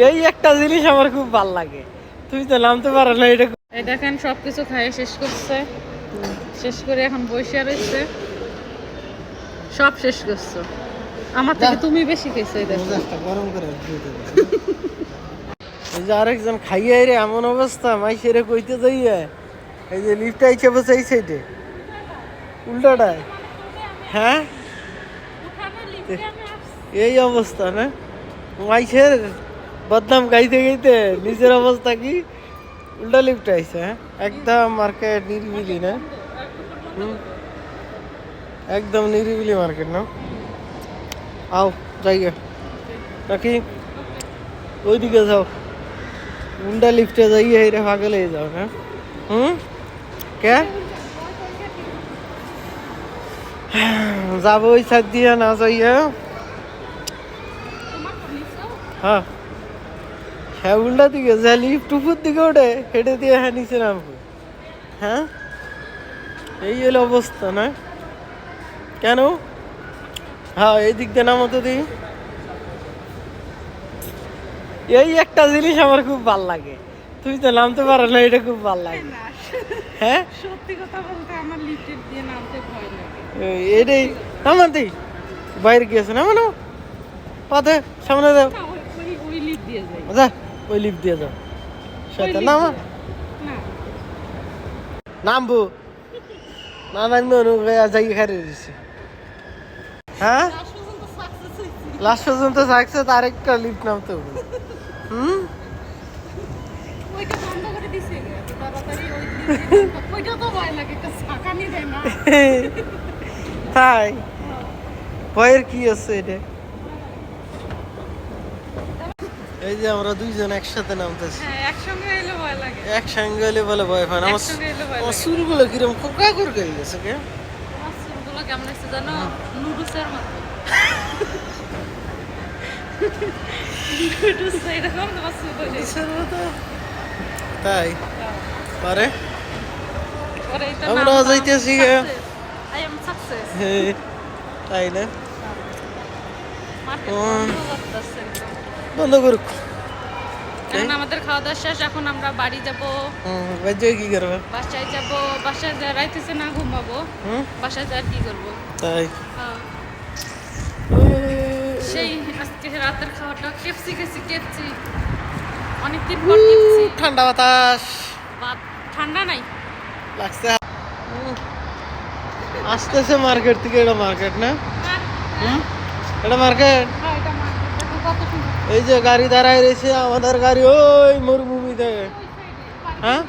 এই একটা জিনিস আমার খুব ভালো লাগে। তুমি তো নামতে পারো না এটা এই দেখেন সবকিছু খাইয়ে শেষ করছে। শেষ করে এখন বসে রয়েছে। সব শেষ করছ। আমার থেকে তুমি বেশি খেয়েছো এই দেখো। গরম করে এই যে আরেকজন খাইয়ে রে এমন অবস্থা মাইসেরে কইতে যাইয়া। এই যে লিফট আইছে বসে এই সাইডে। উল্টাটায় হ্যাঁ? এই অবস্থা না? মাইসের বদনাম গাইতে গাইতে নিজের অবস্থা কি উল্টা লিফট আইছে হ্যাঁ একদম মার্কেট নিরিবিলি না হুম। একদম নিরিবিলি মার্কেট না আও যাইগে নাকি ওইদিকে যাও উল্টা লিফটে যাইয়ে হেরে পাগল হয়ে যাও হ্যাঁ হুম কে যাব ওই সাইড দিয়ে না যাইয়া হ্যাঁ হ্যাঁ উল্টা দিকে যা লিফট উপর দিকে ওঠে হেঁটে দিয়ে হ্যাঁ নিচে নামবো। হ্যাঁ? এই হলো অবস্থা না? কেন? হ্যাঁ এই দিক দিয়ে নামো তো দিই এই একটা জিনিস আমার খুব ভালো লাগে। তুমি তো নামতে পারো না এটা খুব ভালো লাগে। হ্যাঁ? সত্যি কথা বলতে আমার লিফটের দিয়ে নামতে ভয় লাগে। এটাই। নামাতেই বাইরে গিয়েছে না। মানে পাতে সামনে দাও। ওই লিফট দিয়ে যাই। ওই লিফট দিয়ে যাও। সেটা না। নামবো। না নামবে যাই খারে দিছি। হ্যাঁ? লাস্ট পর্যন্ত থাকছে তার একটা লিফট নামতে হবে। হুম? তাই? ভয়ের কি আছে এটা? এই যে আমরা দুইজন একসাথে নামতেছি। হ্যাঁ একসঙ্গে এলে ভয় লাগে। একসঙ্গে হলে বলে ভয় পায় না। আমার এলে চুলগুলো কিরম কোকা করে গেলে গেছে কে? চুলগুলো কেমন হয়েছে জানো? নুডলসের মতো। নুডলস এরকম তোমার চুল হয়েছে মতো? তাই? পারে? আমরা যাইতেছি. হে, তাই না। বন্ধ করুক। এখন আমাদের খাওয়া দাওয়া শেষ এখন আমরা বাড়ি যাব। বাজে কি করবে? বাসায় যাব বাসায় যা রাইতেছে না ঘুমাবো। হুম? বাসায় যা কি করব। তাই? হ্যাঁ। সেই আজকে রাতের খাওয়াটা কেপসি খেয়েছি কেপসি। অনেকদিন পর কেপসি। ঠান্ডা বাতাস। ঠান্ডা নাই? লাগছে আসতেছে মার্কেট থেকে এটা মার্কেট না? হুম? এটা মার্কেট? হ্যাঁ এটা দেখো কত এই যে গাড়ি দাঁড়ায় রয়েছে আমাদের গাড়ি ওই মরুভূমি থেকে ওই side এ, বাড়ি হ্যাঁ।